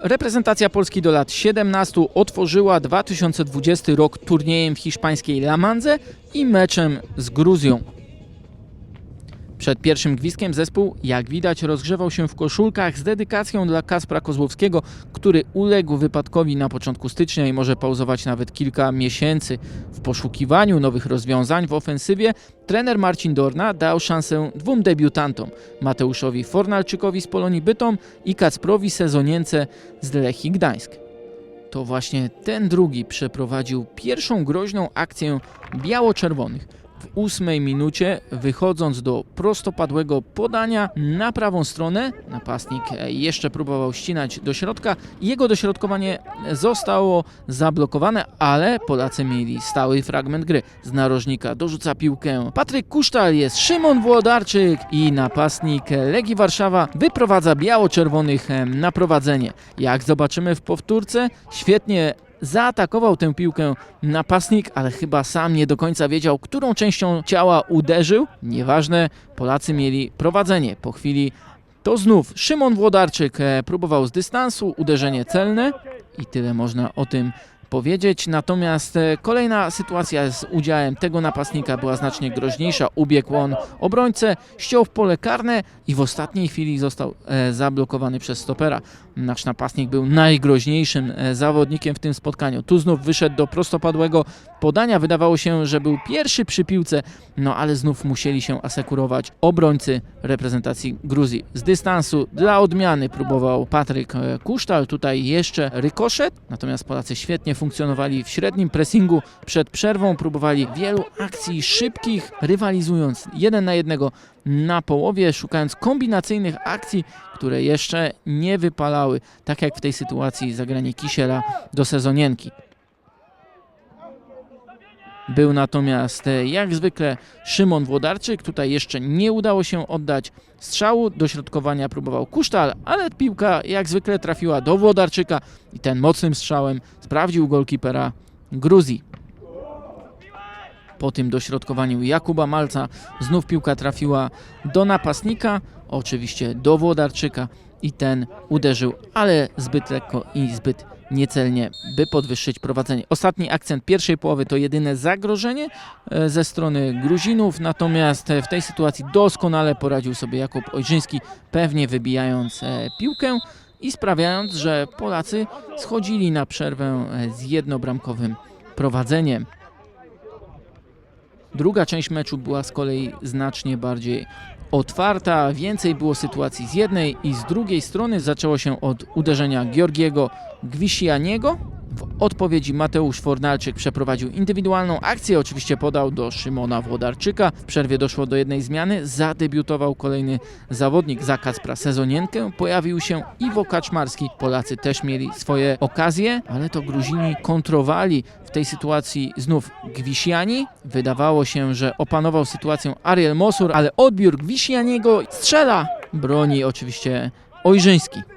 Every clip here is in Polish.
Reprezentacja Polski do lat 17 otworzyła 2020 rok turniejem w hiszpańskiej La Mandze i meczem z Gruzją. Przed pierwszym gwizdkiem zespół, jak widać, rozgrzewał się w koszulkach z dedykacją dla Kaspra Kozłowskiego, który uległ wypadkowi na początku stycznia i może pauzować nawet kilka miesięcy. W poszukiwaniu nowych rozwiązań w ofensywie trener Marcin Dorna dał szansę dwóm debiutantom Mateuszowi Fornalczykowi z Polonii Bytom i Kacprowi Sezonience z Lechii Gdańsk. To właśnie ten drugi przeprowadził pierwszą groźną akcję biało-czerwonych. Ósmej minucie, wychodząc do prostopadłego podania na prawą stronę, napastnik e, jeszcze próbował ścinać do środka. Jego dośrodkowanie zostało zablokowane, ale Polacy mieli stały fragment gry. Z narożnika dorzuca piłkę Patryk Kusztal, jest Szymon Włodarczyk i napastnik Legii Warszawa wyprowadza biało-czerwonych e, na prowadzenie. Jak zobaczymy w powtórce, świetnie zaatakował tę piłkę napastnik, ale chyba sam nie do końca wiedział, którą częścią ciała uderzył. Nieważne, Polacy mieli prowadzenie. Po chwili to znów Szymon Włodarczyk e, próbował z dystansu, uderzenie celne i tyle można o tym powiedzieć. Natomiast e, kolejna sytuacja z udziałem tego napastnika była znacznie groźniejsza. Ubiegł on obrońcę, ściął w pole karne i w ostatniej chwili został e, zablokowany przez stopera. Nasz napastnik był najgroźniejszym e, zawodnikiem w tym spotkaniu. Tu znów wyszedł do prostopadłego podania. Wydawało się, że był pierwszy przy piłce, no ale znów musieli się asekurować obrońcy reprezentacji Gruzji. Z dystansu dla odmiany próbował Patryk e, Kusztal. Tutaj jeszcze rykoszet, natomiast Polacy świetnie funkcjonowali w średnim pressingu. Przed przerwą próbowali wielu akcji szybkich, rywalizując jeden na jednego na połowie, szukając kombinacyjnych akcji, które jeszcze nie wypalały, tak jak w tej sytuacji zagranie Kisiela do sezonienki. Był natomiast e, jak zwykle Szymon Włodarczyk. Tutaj jeszcze nie udało się oddać strzału. Dośrodkowania próbował Kusztal, ale piłka jak zwykle trafiła do Włodarczyka i ten mocnym strzałem sprawdził golkipera Gruzji. Po tym dośrodkowaniu Jakuba Malca znów piłka trafiła do napastnika, oczywiście do Włodarczyka i ten uderzył, ale zbyt lekko i zbyt niecelnie, by podwyższyć prowadzenie. Ostatni akcent pierwszej połowy to jedyne zagrożenie e, ze strony Gruzinów, natomiast w tej sytuacji doskonale poradził sobie Jakub Ojrzyński, pewnie wybijając e, piłkę i sprawiając, że Polacy schodzili na przerwę e, z jednobramkowym prowadzeniem. Druga część meczu była z kolei znacznie bardziej otwarta, więcej było sytuacji z jednej i z drugiej strony. Zaczęło się od uderzenia Georgiego Gwisianiego. Odpowiedzi Mateusz Fornalczyk przeprowadził indywidualną akcję, oczywiście podał do Szymona Włodarczyka. W przerwie doszło do jednej zmiany, zadebiutował kolejny zawodnik za Kacpra Sezonienkę. Pojawił się Iwo Kaczmarski. Polacy też mieli swoje okazje, ale to Gruzini kontrowali w tej sytuacji znów Gwisiani. Wydawało się, że opanował sytuację Ariel Mosur, ale odbiór Gwisianiego strzela. Broni oczywiście Ojrzyński.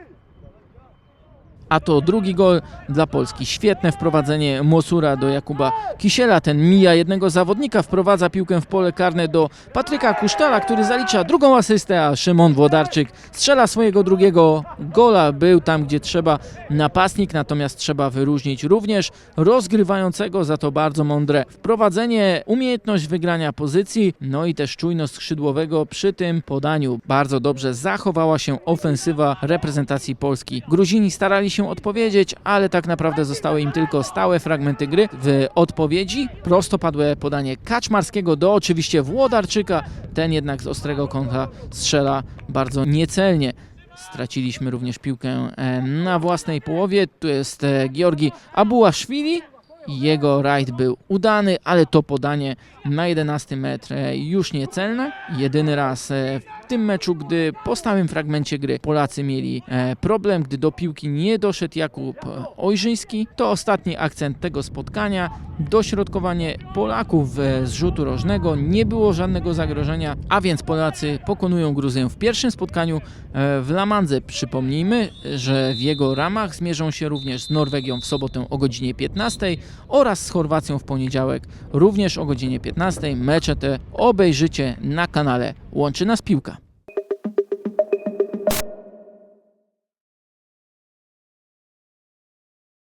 A to drugi gol dla Polski. Świetne wprowadzenie Mosura do Jakuba Kisiela. Ten mija jednego zawodnika, wprowadza piłkę w pole karne do Patryka Kusztala, który zalicza drugą asystę, a Szymon Włodarczyk strzela swojego drugiego gola. Był tam, gdzie trzeba napastnik, natomiast trzeba wyróżnić również rozgrywającego za to bardzo mądre wprowadzenie, umiejętność wygrania pozycji, no i też czujność skrzydłowego przy tym podaniu. Bardzo dobrze zachowała się ofensywa reprezentacji Polski. Gruzini starali się odpowiedzieć, ale tak naprawdę zostały im tylko stałe fragmenty gry. W odpowiedzi prostopadłe podanie Kaczmarskiego do oczywiście Włodarczyka. Ten jednak z ostrego kąta strzela bardzo niecelnie. Straciliśmy również piłkę e, na własnej połowie. Tu jest e, Georgi Jego rajd był udany, ale to podanie na 11 metr już niecelne. Jedyny raz e, w tym meczu, gdy po stałym fragmencie gry Polacy mieli e, problem, gdy do piłki nie doszedł Jakub e, Ojrzyński. To ostatni akcent tego spotkania. Dośrodkowanie Polaków z rzutu rożnego. Nie było żadnego zagrożenia, a więc Polacy pokonują Gruzję w pierwszym spotkaniu w La Mandze. Przypomnijmy, że w jego ramach zmierzą się również z Norwegią w sobotę o godzinie 15 oraz z Chorwacją w poniedziałek również o godzinie 15. Mecze te obejrzycie na kanale Łączy Nas Piłka.